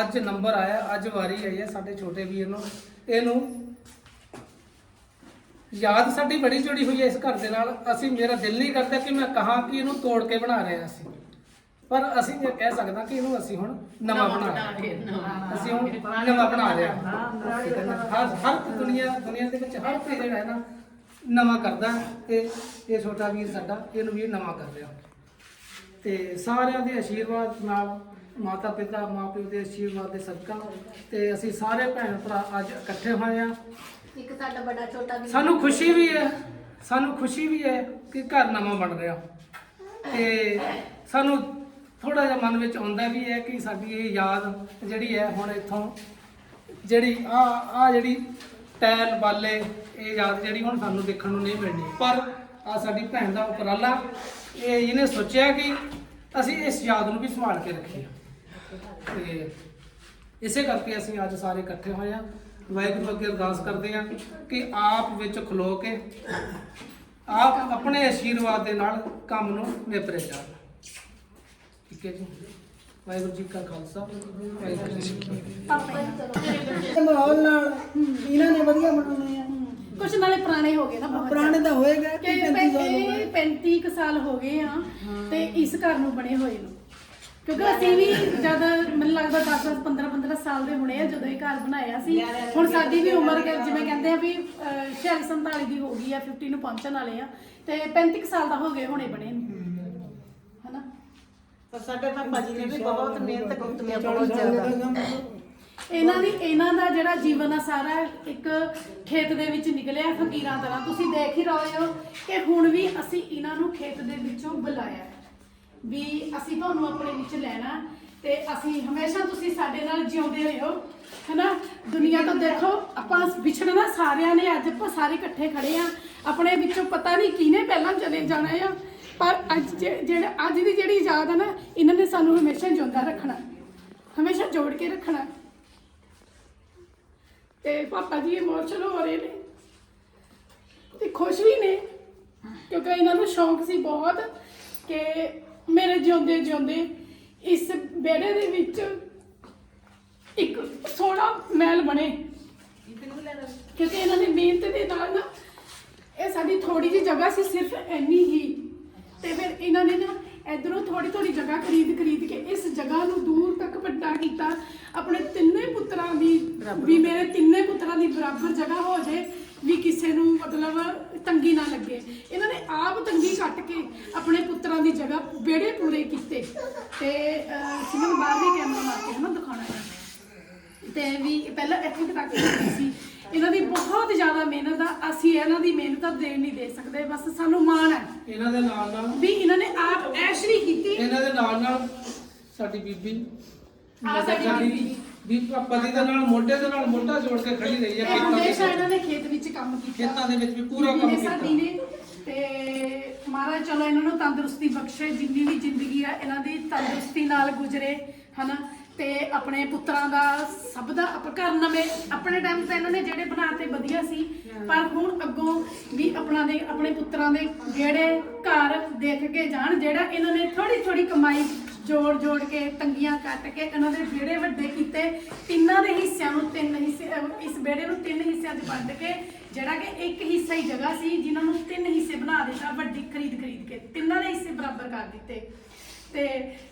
ਅੱਜ ਨੰਬਰ ਆਇਆ ਅੱਜ ਵਾਰੀ ਆਈ ਹੈ ਸਾਡੇ ਛੋਟੇ ਵੀਰ ਨੂੰ। ਇਹਨੂੰ ਯਾਦ ਸਾਡੀ ਬੜੀ ਜੁੜੀ ਹੋਈ ਹੈ ਇਸ ਘਰ ਦੇ ਨਾਲ। ਅਸੀਂ ਮੇਰਾ ਦਿਲ ਨਹੀਂ ਕਰਦਾ ਕਿ ਮੈਂ ਕਹਾਂ ਕਿ ਇਹਨੂੰ ਤੋੜ ਕੇ ਬਣਾ ਰਹੇ ਹਾਂ ਅਸੀਂ ਪਰ ਅਸੀਂ ਇਹ ਕਹਿ ਸਕਦਾ ਕਿ ਇਹਨੂੰ ਅਸੀਂ ਹੁਣ ਨਵਾਂ ਬਣਾ ਰਹੇ ਹਾਂ ਅਸੀਂ ਹੁਣ ਨਵਾਂ ਬਣਾ ਰਹੇ ਹਾਂ ਹੈ ਨਾ? ਹਰ ਹਰ ਦੁਨੀਆ ਦੁਨੀਆ ਦੇ ਵਿੱਚ ਹਰ ਕੋਈ ਜਿਹੜਾ ਹੈ ਨਾ ਨਵਾਂ ਕਰਦਾ ਤੇ ਇਹ ਛੋਟਾ ਵੀਰ ਸਾਡਾ ਇਹਨੂੰ ਵੀ ਨਵਾਂ ਕਰ ਰਿਹਾ ਤੇ ਸਾਰਿਆਂ ਦੇ ਆਸ਼ੀਰਵਾਦ ਨਾਲ ਮਾਤਾ ਪਿਤਾ ਮਾਪਿਓ ਦੇ ਆਸ਼ੀਰਵਾਦ ਦੇ ਸਦਕਾ ਤੇ ਅਸੀਂ ਸਾਰੇ ਭੈਣ ਭਰਾ ਅੱਜ ਇਕੱਠੇ ਹੋਏ ਆ
ਇੱਕ ਸਾਡਾ ਬੜਾ ਛੋਟਾ ਵੀ
ਸਾਨੂੰ ਖੁਸ਼ੀ ਵੀ ਹੈ ਸਾਨੂੰ ਖੁਸ਼ੀ ਵੀ ਹੈ ਕਿ ਘਰ ਨਵਾਂ ਬਣ ਰਿਹਾ। ਤੇ ਸਾਨੂੰ ਥੋੜਾ ਜਿਹਾ ਮਨ ਵਿੱਚ ਆਉਂਦਾ ਵੀ ਹੈ ਕਿ ਸਾਡੀ ਇਹ ਯਾਦ ਜਿਹੜੀ ਹੈ ਹੁਣ ਇੱਥੋਂ ਜਿਹੜੀ ਆ ਆ ਜਿਹੜੀ ਟੈਲ ਬਾਲੇ, ਇਹ ਯਾਦ ਜਿਹੜੀ ਹੁਣ ਸਾਨੂੰ ਦੇਖਣ ਨੂੰ ਨਹੀਂ ਮਿਲਣੀ। ਪਰ ਆ ਸਾਡੀ ਭੈਣ ਦਾ ਉਪਰਾਲਾ, ਇਹ ਇਹਨੇ ਸੋਚਿਆ ਕਿ ਅਸੀਂ ਇਸ ਯਾਦ ਨੂੰ ਵੀ ਸੰਭਾਲ ਕੇ ਰੱਖੀਏ। ਤੇ ਇਸੇ ਕਰਕੇ ਅਸੀਂ ਅੱਜ ਸਾਰੇ ਇਕੱਠੇ ਹੋਏ ਆ ਵਾਹਿਗੁਰੂ ਅੱਗੇ ਅਰਦਾਸ ਕਰਦੇ ਆ ਕਿ ਆਪ ਵਿੱਚ ਖਲੋ ਕੇ ਆਪ ਆਪਣੇ ਆਸ਼ੀਰਵਾਦ ਦੇ ਨਾਲ ਕੰਮ ਨੂੰ ਨਿਪਰੇ ਜਾਣ। ਠੀਕ ਹੈ ਜੀ। ਵਾਹਿਗੁਰੂ ਜੀ ਕਾ ਖਾਲਸਾ ਵਾਹਿਗੁਰੂ ਜੀ ਕੀ ਫਤਿਹ।
ਪਾਪਾ ਜੀ ਚਲੋ।
ਦੇ ਮਾਹੌਲ ਨਾਲ ਇਹਨਾਂ ਨੇ ਵਧੀਆ ਬਣਾਉਣੇ ਆ।
ਕੁਛ ਨਾਲੇ ਪੁਰਾਣੇ ਹੋ ਗਏ ਨਾ ਬਹੁਤ।
ਪੁਰਾਣੇ ਤਾਂ ਹੋਏਗਾ
ਕਿ
35 ਸਾਲ ਹੋ ਗਏ।
35 ਕੁ ਸਾਲ ਹੋ ਗਏ ਆ ਤੇ ਇਸ ਘਰ ਨੂੰ ਬਣੇ ਹੋਏ ਨੂੰ। ਕਿਉਂਕਿ ਅਸੀਂ ਵੀ ਜਦ ਮੈਨੂੰ ਲੱਗਦਾ 10 10 15 15 ਸਾਲ ਦੇ ਹੋਣੇ ਆ ਜਦੋਂ ਇਹ ਘਰ ਬਣਾਇਆ ਸੀ। ਹੁਣ ਸਾਡੀ ਵੀ ਉਮਰ ਜਿਵੇਂ ਕਹਿੰਦੇ ਆ ਵੀ 46 47 ਦੀ ਹੋ ਗਈ ਆ 50 ਨੂੰ ਪਹੁੰਚਣ ਵਾਲੇ ਆ। ਤੇ 35 ਕੁ ਸਾਲ ਦਾ ਹੋ ਗਏ ਹੋਣੇ ਬਣੇ ਨੂੰ।
ਪਰ ਸਾਡੇ ਨੇ ਵੀ ਬਹੁਤ ਮਿਹਨਤ ਕੀਤੀ ਹੈ
40
ਬਹੁਤ
ਸਾਲ
ਜ਼ਿਆਦਾ।
ਦਾ ਕੰਮ
ਇਹਨਾਂ ਦੀ ਇਹਨਾਂ ਦਾ ਜਿਹੜਾ ਜੀਵਨ ਆ ਸਾਰਾ ਇੱਕ ਖੇਤ ਦੇ ਵਿੱਚ ਨਿਕਲਿਆ ਫਕੀਰਾਂ ਤਰ੍ਹਾਂ। ਤੁਸੀਂ ਦੇਖ ਹੀ ਰਹੇ ਹੋ ਕਿ ਹੁਣ ਵੀ ਅਸੀਂ ਇਹਨਾਂ ਨੂੰ ਖੇਤ ਦੇ ਵਿੱਚੋਂ ਬੁਲਾਇਆ ਹੈ। ਵੀ ਅਸੀਂ ਤੁਹਾਨੂੰ ਆਪਣੇ ਵਿੱਚ ਲੈਣਾ ਤੇ ਅਸੀਂ ਹਮੇਸ਼ਾ ਤੁਸੀਂ ਸਾਡੇ ਨਾਲ ਜਿਉਂਦੇ ਰਹੋ ਹਨਾ? ਦੁਨੀਆ ਤੋਂ ਦੇਖੋ ਆਪਾਂ ਵਿਛੜਨਾ ਸਾਰਿਆਂ ਨੇ ਅੱਜ ਆਪਾਂ ਸਾਰੇ ਇਕੱਠੇ ਖੜੇ ਆ। ਆਪਣੇ ਵਿੱਚੋਂ ਪਤਾ ਨਹੀਂ ਕਿਹਨੇ ਪਹਿਲਾਂ ਚਲੇ ਜਾਣਾ ਆ। ਪਰ ਅੱਜ ਜੇ- ਜਿਹੜਾ ਅੱਜ ਦੀ ਜਿਹੜੀ ਯਾਦ ਆ ਨਾ, ਇਹਨਾਂ ਨੇ ਸਾਨੂੰ ਹਮੇਸ਼ਾ ਜਿਉਂਦਾ ਰੱਖਣਾ। ਹਮੇਸ਼ਾ ਜੋੜ ਕੇ ਰੱਖਣਾ। ਤੇ ਪਾਪਾ ਜੀ ਇਮੋਸ਼ਨਲ ਹੋ ਰਹੇ ਨੇ। ਤੇ ਖੁਸ਼ ਵੀ ਨੇ, ਕਿਉਂਕਿ ਇਹਨਾਂ ਨੂੰ ਸ਼ੌਂਕ ਸੀ ਬਹੁਤ ਕਿ ਮੇਰੇ ਜਿਉਂਦੇ ਜਿਉਂਦੇ ਇਸ ਵਿਹੜੇ ਦੇ ਵਿੱਚ ਇੱਕ ਸੋਹਣਾ ਮਹਿਲ ਬਣੇ। ਕਿਉਂਕਿ ਇਹਨਾਂ ਨੇ ਮਿਹਨਤ ਦੇ ਨਾਲ ਨਾ, ਇਹ ਸਾਡੀ ਥੋੜੀ ਜਿਹੀ ਜਗ੍ਹਾ ਸੀ, ਸਿਰਫ ਇੰਨੀ ਹੀ। ਤੇ ਫਿਰ ਇਹਨਾਂ ਨੇ ਨਾ ਇਧਰੋਂ ਥੋੜੀ ਥੋੜੀ ਜਗ੍ਹਾ ਖਰੀਦ ਖਰੀਦ ਕੇ ਇਸ ਜਗ੍ਹਾ ਨੂੰ ਦੂਰ ਤੱਕ ਵੱਡਾ ਕੀਤਾ। ਆਪਣੇ ਤਿੰਨੇ ਪੁੱਤਰਾਂ ਦੀ ਵੀ ਮੇਰੇ ਤਿੰਨੇ ਪੁੱਤਰਾਂ ਦੀ ਬਰਾਬਰ ਜਗ੍ਹਾ ਹੋ ਜੇ ਵੀ ਕਿਸੇ ਨੂੰ ਮਤਲਬ ਤੰਗੀ ਨਾ ਲੱਗੇ। ਇਹਨਾਂ ਨੇ ਆਪ ਤੰਗੀ ਕੱਟ ਕੇ ਆਪਣੇ ਪੁੱਤਰਾਂ ਦੀ ਜਗ੍ਹਾ ਬੇੜੇ ਪੂਰੇ ਕੀਤੇ। ਤੇ ਸਿਮਨ ਬਾਹਰ ਵੀ ਕੈਮਰਾ ਮਾਰ ਕੇ ਹਨਾ ਦਿਖਾਉਣਾ ਹੈ ਤੇ ਵੀ ਪਹਿਲਾਂ ਇੱਥੇ ਤੱਕ ਸੀ। ਇਹਨਾਂ ਦੀ ਬਹੁਤ ਜ਼ਿਆਦਾ ਮਿਹਨਤ ਆ ਅਸੀਂ ਇਹਨਾਂ ਦੀ ਮਿਹਨਤ ਦੇ ਨਹੀਂ ਦੇ ਸਕਦੇ ਬਸ ਸਾਨੂੰ ਮਾਣ ਹੈ।
ਇਹਨਾਂ ਦੇ ਨਾਲ ਨਾਲ
ਵੀ ਇਹਨਾਂ ਨੇ ਆਪ ਐਸ਼ ਨਹੀਂ ਕੀਤੀ।
ਇਹਨਾਂ ਦੇ ਨਾਲ ਨਾਲ ਸਾਡੀ ਬੀਬੀ
ਸਾਡੀ ਬੀਬੀ।
ਵੀ ਪਤੀ ਦੇ ਨਾਲ ਮੋਢੇ ਦੇ ਨਾਲ ਮੋਢਾ ਜੋੜ ਕੇ ਖੜੀ ਰਹੀ ਹੈ
ਇਹ
ਖੇਤਾਂ
ਹਮੇਸ਼ਾ ਇਹਨਾਂ ਨੇ ਖੇਤ ਵਿੱਚ ਕੰਮ ਕੀਤਾ।
ਖੇਤਾਂ ਦੇ ਵਿੱਚ ਵੀ ਪੂਰਾ
ਬੀਬੀ
ਕੰਮ ਕੀਤਾ।
ਸਾਡੀ ਨੇ ਤੇ ਮਹਾਰਾਜ ਚਲੋ ਇਹਨਾਂ ਨੂੰ ਤੰਦਰੁਸਤੀ ਬਖਸ਼ੇ ਜਿੰਨੀ ਵੀ ਜ਼ਿੰਦਗੀ ਆ ਇਹਨਾਂ ਦੀ ਤੰਦਰੁਸਤੀ ਨਾਲ ਗੁਜ਼ਰੇ ਹਨਾ? ਤੇ ਆਪਣੇ ਪੁੱਤਰਾਂ ਦਾ ਸਭ ਦਾ ਆਪ ਘਰ ਨਵੇਂ ਆਪਣੇ ਟਾਈਮ ਤੇ ਇਹਨਾਂ ਨੇ ਜਿਹੜੇ ਬਣਾਤੇ ਵਧੀਆ ਸੀ, ਪਰ ਹੁਣ ਅੱਗੋਂ ਵੀ ਆਪਣਾ ਦੇ ਆਪਣੇ ਪੁੱਤਰਾਂ ਦੇ ਜਿਹੜੇ ਘਰ ਦੇਖ ਕੇ ਜਾਣ, ਜਿਹੜਾ ਇਹਨਾਂ ਨੇ ਥੋੜੀ ਥੋੜੀ ਕਮਾਈ ਜੋੜ ਜੋੜ ਕੇ ਤੰਗੀਆਂ ਕੱਟ ਕੇ ਇਹਨਾਂ ਦੇ ਵਿਹੜੇ ਵੱਡੇ ਕੀਤੇ, ਤਿੰਨਾਂ ਦੇ ਹਿੱਸਿਆਂ ਨੂੰ ਤਿੰਨ ਹਿੱਸੇ ਇਸ ਵਿਹੜੇ ਨੂੰ ਤਿੰਨ ਹਿੱਸਿਆਂ 'ਚ ਵੰਡ ਕੇ, ਜਿਹੜਾ ਕਿ ਇੱਕ ਹਿੱਸਾ ਹੀ ਜਗ੍ਹਾ ਸੀ, ਜਿਨ੍ਹਾਂ ਨੂੰ ਤਿੰਨ ਹਿੱਸੇ ਬਣਾ ਦਿੱਤਾ ਵੱਡੀ ਖਰੀਦ ਖਰੀਦ ਕੇ, ਤਿੰਨਾਂ ਦੇ ਹਿੱਸੇ ਬਰਾਬਰ ਕਰ ਦਿੱਤੇ। ਤੇ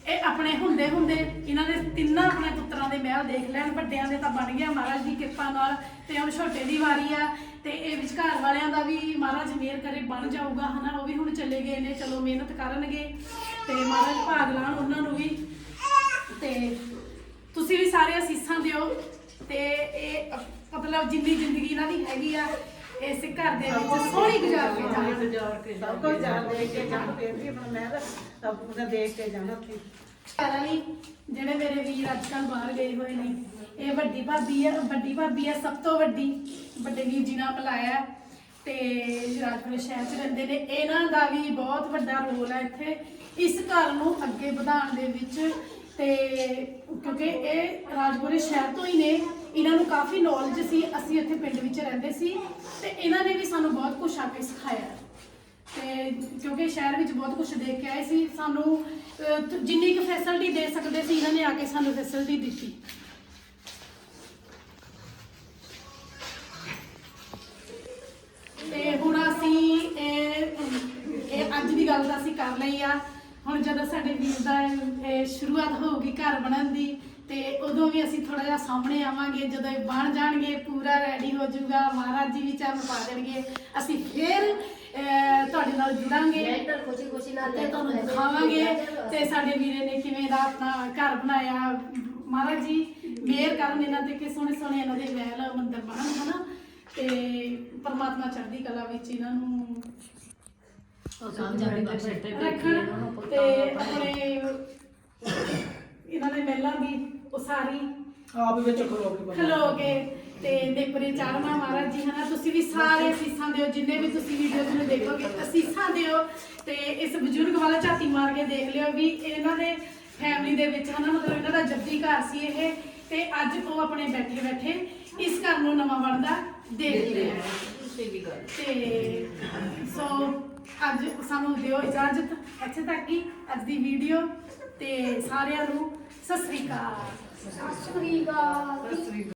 ਇਹ ਆਪਣੇ ਹੁੰਦੇ ਹੁੰਦੇ ਇਹਨਾਂ ਨੇ ਤਿੰਨਾਂ ਆਪਣੇ ਪੁੱਤਰਾਂ ਦੇ ਮਹਿਲ ਦੇਖ ਲੈਣ, ਵੱਡਿਆਂ ਦੇ ਤਾਂ ਬਣ ਗਿਆ ਮਹਾਰਾਜ ਦੀ ਕਿਰਪਾ ਨਾਲ ਤੇ ਹੁਣ ਛੋਟੇ ਦੀ ਵਾਰੀ ਆ ਤੇ ਇਹ ਵਿਚਕਾਰ ਵਾਲਿਆਂ ਦਾ ਵੀ ਮਹਾਰਾਜ ਮਿਹਰ ਕਰੇ ਬਣ ਜਾਊਗਾ, ਹਨਾ, ਉਹ ਵੀ ਹੁਣ ਚਲੇ ਗਏ ਨੇ, ਚਲੋ ਮਿਹਨਤ ਕਰਨਗੇ ਤੇ ਮਹਾਰਾਜ ਭਾਗ ਲਾਣ ਉਹਨਾਂ ਨੂੰ ਵੀ ਤੇ ਤੁਸੀਂ ਵੀ ਸਾਰੇ ਅਸੀਸਾਂ ਦਿਓ ਤੇ ਇਹ ਮਤਲਬ ਜਿੰਨੀ ਜ਼ਿੰਦਗੀ ਇਹਨਾਂ ਦੀ ਹੈਗੀ ਆ ਇਸ ਘਰ ਦੇ ਵਿੱਚ ਸੋਹਣੀ ਗੁਜ਼ਾਰ ਕੇ ਜਾਣ।
ਸਭ ਕੁਝ ਜਾਣ ਦੇਖ ਕੇ ਜਾਣ ਫਿਰ ਵੀ ਆਪਣਾ ਮੈਂ ਤਾਂ ਸਭ ਕੁਝ ਦੇਖ ਕੇ ਜਾਣਾ ਉੱਥੇ।
ਘਰਾਂ ਲਈ ਜਿਹੜੇ ਮੇਰੇ ਵੀਰ ਅੱਜ ਕੱਲ੍ਹ ਬਾਹਰ ਗਏ ਹੋਏ ਨੇ ਇਹ ਵੱਡੀ ਭਾਬੀ ਹੈ ਵੱਡੀ ਭਾਬੀ ਹੈ ਸਭ ਤੋਂ ਵੱਡੀ। ਵੱਡੇ ਵੀਰ ਜੀ ਨਾਲ ਮਿਲਾਇਆ ਹੈ। ਤੇ ਰਾਜਪੁਰੇ ਸ਼ਹਿਰ 'ਚ ਰਹਿੰਦੇ ਨੇ। ਇਹਨਾਂ ਦਾ ਵੀ ਬਹੁਤ ਵੱਡਾ ਰੋਲ ਹੈ ਇੱਥੇ। ਇਸ ਘਰ ਨੂੰ ਅੱਗੇ ਵਧਾਉਣ ਦੇ ਵਿੱਚ ਤੇ ਕਿਉਂਕਿ ਇਹ ਰਾਜਪੁਰੇ ਸ਼ਹਿਰ ਤੋਂ ਹੀ ਨੇ ਇਹਨਾਂ ਨੂੰ ਕਾਫੀ ਨੌਲੇਜ ਸੀ ਅਸੀਂ ਇੱਥੇ ਪਿੰਡ ਵਿੱਚ ਰਹਿੰਦੇ ਸੀ ਤੇ ਇਹਨਾਂ ਨੇ ਵੀ ਸਾਨੂੰ ਬਹੁਤ ਕੁਝ ਆ ਕੇ ਸਿਖਾਇਆ। ਤੇ ਕਿਉਂਕਿ ਸ਼ਹਿਰ ਵਿੱਚ ਬਹੁਤ ਕੁਝ ਦੇਖ ਕੇ ਆਏ ਸੀ ਸਾਨੂੰ ਅਹ, ਜਿੰਨੀ ਕੁ ਫੈਸਿਲਿਟੀ ਦੇ ਸਕਦੇ ਸੀ ਇਹਨਾਂ ਨੇ ਆ ਕੇ ਸਾਨੂੰ ਫੈਸਿਲਿਟੀ ਦਿੱਤੀ। ਸਾਡੇ ਵੀਰ ਦਾ ਇਹ- ਸ਼ੁਰੂਆਤ ਹੋਊਗੀ ਘਰ ਬਣਨ ਦੀ ਤੇ ਉਦੋਂ ਵੀ ਅਸੀਂ ਥੋੜਾ ਜਿਹਾ ਸਾਹਮਣੇ ਆਵਾਂਗੇ ਜਦੋਂ ਇਹ ਬਣ ਜਾਣਗੇ ਪੂਰਾ ਰੈਡੀ ਹੋ ਜਾਊਗਾ ਮਹਾਰਾਜ ਜੀ ਵੀ ਚਰਨ ਪਾ ਦੇਣਗੇ ਅਸੀਂ ਫੇਰ ਅਹ, ਤੁਹਾਡੇ ਨਾਲ ਜੁੜਾਂਗੇ
ਇੱਧਰ ਖੁਸ਼ੀ ਖੁਸ਼ੀ ਨਾਲ
ਤੇ ਤੁਹਾਨੂੰ ਦਿਖਾਵਾਂਗੇ ਤੇ ਸਾਡੇ ਵੀਰੇ ਨੇ ਕਿਵੇਂ ਦਾ ਆਪਣਾ ਘਰ ਬਣਾਇਆ। ਮਹਾਰਾਜ ਜੀ ਮਿਹਰ ਕਰਨ ਇਹਨਾਂ ਤੇ ਕਿ ਸੋਹਣੇ ਸੋਹਣੇ ਇਹਨਾਂ ਦੇ ਮਹਿਲ ਮੰਦਿਰ ਬਣਨ ਹਨਾ? ਤੇ ਪਰਮਾਤਮਾ ਚੜ੍ਹਦੀ ਕਲਾ ਵਿੱਚ ਇਹਨਾਂ ਨੂੰ
ਕਾਮਯਾਬੀ ਬਖਸ਼ੇ
ਰੱਖਣ ਤੇ ਆਪਣੇ ਇਹਨਾਂ ਦੇ ਮਹਿਲਾਂ ਦੀ ਉਸਾਰੀ
ਆਪ ਵਿੱਚ ਖਲੋ ਕੇ ਬੰਦਾ।
ਖਲੋ ਕੇ ਤੇ ਨੇਪਰੇ ਚਾੜਨਾ ਮਹਾਰਾਜ ਜੀ ਹਨਾ? ਤੁਸੀਂ ਵੀ ਸਾਰੇ ਅਸੀਸਾਂ ਦਿਓ ਜਿੰਨੇ ਵੀ ਤੁਸੀਂ ਵੀਡੀਓਜ਼ ਨੂੰ ਦੇਖੋਗੇ ਅਸੀਸਾਂ ਦਿਓ। ਤੇ ਇਸ ਬਜ਼ੁਰਗ ਵਾਲਾ ਝਾਤੀ ਮਾਰ ਕੇ ਦੇਖ ਲਿਓ ਵੀ ਇਹਨਾਂ ਦੇ ਫੈਮਿਲੀ ਦੇ ਵਿੱਚ ਹਨਾ? ਮਤਲਬ ਇਹਨਾਂ ਦਾ ਜੱਦੀ ਘਰ ਸੀ ਇਹ ਤੇ ਅੱਜ ਉਹ ਆਪਣੇ ਬੈਠੇ ਬੈਠੇ ਇਸ ਘਰ ਨੂੰ ਨਵਾਂ ਬਣਦਾ ਦੇਖ ਤੇ ਸੋ ਅੱਜ ਸਾਨੂੰ ਦਿਓ ਇਜਾਜ਼ਤ। ਇੱਥੇ ਤੱਕ ਹੀ ਅੱਜ ਦੀ ਵੀਡੀਓ ਤੇ ਸਾਰਿਆਂ ਨੂੰ ਸਤਿ ਸ੍ਰੀ ਅਕਾਲ।
ਸਤਿ ਸ਼੍ਰੀ ਅਕਾਲ।